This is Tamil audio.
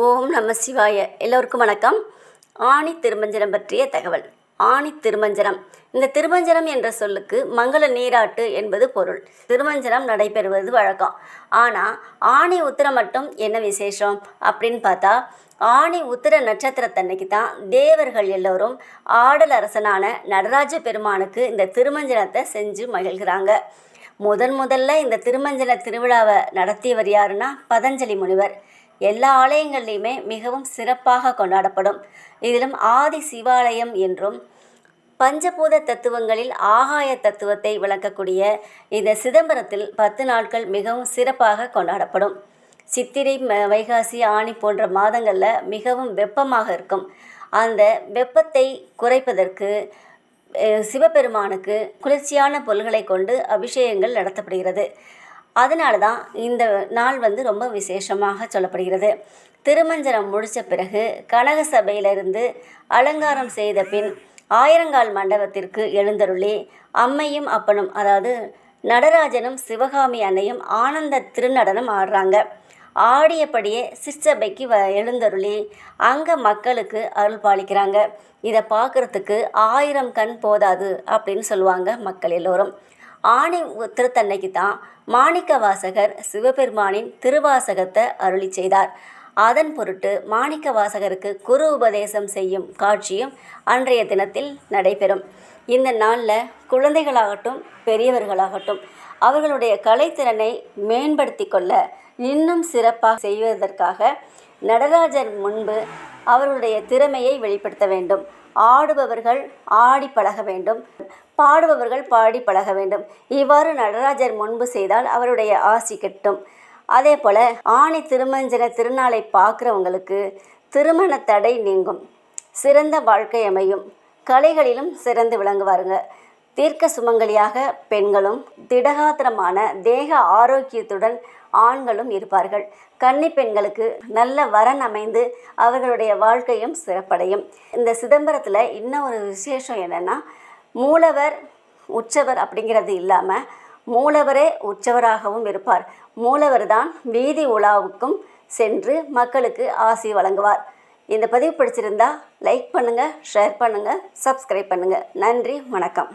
ஓம் நம சிவாய. எல்லோருக்கும் வணக்கம். ஆணி திருமஞ்சனம் பற்றிய தகவல். ஆணி திருமஞ்சனம். இந்த திருமஞ்சனம் என்ற சொல்லுக்கு மங்கள நீராட்டு என்பது பொருள். திருமஞ்சனம் நடைபெறுவது வழக்கம். ஆனால் ஆணி உத்திரம் மட்டும் என்ன விசேஷம்? அப்படின்னு பார்த்தா ஆணி உத்திர நட்சத்திரத்தன்னைக்கு தான் தேவர்கள் எல்லோரும் ஆடல் அரசனான நடராஜ பெருமானுக்கு இந்த திருமஞ்சனத்தை செஞ்சு மகிழ்கிறாங்க. முதன் முதல்ல இந்த திருமஞ்சன திருவிழாவை நடத்தியவர் யாருன்னா பதஞ்சலி முனிவர். எல்லா ஆலயங்கள்லையுமே மிகவும் சிறப்பாக கொண்டாடப்படும். இதிலும் ஆதி சிவாலயம் என்றும் பஞ்சபூத தத்துவங்களில் ஆகாய தத்துவத்தை விளக்கக்கூடிய இந்த சிதம்பரத்தில் பத்து நாட்கள் மிகவும் சிறப்பாக கொண்டாடப்படும். சித்திரை ம- வைகாசி ஆணி போன்ற மாதங்களில் மிகவும் வெப்பமாக இருக்கும். அந்த வெப்பத்தை குறைப்பதற்கு சிவபெருமானுக்கு குளிர்ச்சியான பொருள்களை கொண்டு அபிஷேகங்கள் நடத்தப்படுகிறது. அதனால தான் இந்த நாள் வந்து ரொம்ப விசேஷமாக சொல்லப்படுகிறது. திருமஞ்சனம் முடித்த பிறகு கனக சபையிலிருந்து அலங்காரம் செய்த பின் ஆயிரங்கால் மண்டபத்திற்கு எழுந்தருளி அம்மையும் அப்பனும் அதாவது நடராஜனும் சிவகாமி அன்னையும் ஆனந்த திருநடனம் ஆடுறாங்க. ஆடியபடியே சிற்சபைக்கு வ எழுந்தருளி அங்கே மக்களுக்கு அருள் பாலிக்கிறாங்க. இதை பார்க்குறதுக்கு ஆயிரம் கண் போதாது அப்படின்னு சொல்லுவாங்க மக்கள் எல்லோரும். ஆணி திருத்தன்னைக்கு தான் மாணிக்க வாசகர் சிவபெருமானின் திருவாசகத்தை அருளி செய்தார். அதன் பொருட்டு மாணிக்க வாசகருக்கு குரு உபதேசம் செய்யும் காட்சியும் அன்றைய தினத்தில் நடைபெறும். இந்த நாளில் குழந்தைகளாகட்டும் பெரியவர்களாகட்டும் அவர்களுடைய கலைத்திறனை மேம்படுத்தி கொள்ள இன்னும் சிறப்பாக செய்வதற்காக நடராஜர் முன்பு அவர்களுடைய திறமையை வெளிப்படுத்த வேண்டும். ஆடுபவர்கள் ஆடி பழக வேண்டும். பாடுபவர்கள் பாடி பழக வேண்டும். இவ்வாறு நடராஜர் முன்பு செய்தால் அவருடைய ஆசி கிட்டும். அதே போல் ஆணி திருமஞ்சன திருநாளை பார்க்குறவங்களுக்கு திருமண தடை நீங்கும். சிறந்த வாழ்க்கை அமையும். கலைகளிலும் சிறந்து விளங்குவாருங்க. தீர்க்க சுமங்கலியாக பெண்களும் திடகாத்திரமான தேக ஆரோக்கியத்துடன் ஆண்களும் இருப்பார்கள். கன்னி பெண்களுக்கு நல்ல வரன் அமைந்து அவர்களுடைய வாழ்க்கையும் சிறப்படையும். இந்த சிதம்பரத்தில் இன்னும் ஒரு விசேஷம் என்னென்னா மூலவர் உற்சவர் அப்படிங்கிறது இல்லாமல் மூலவரே உற்சவராகவும் இருப்பார். மூலவர் தான் வீதி உலாவுக்கும் சென்று மக்களுக்கு ஆசி வழங்குவார். இந்த பதிவு பிடிச்சிருந்தா லைக் பண்ணுங்கள் ஷேர் பண்ணுங்கள் சப்ஸ்கிரைப் பண்ணுங்கள் நன்றி வணக்கம்.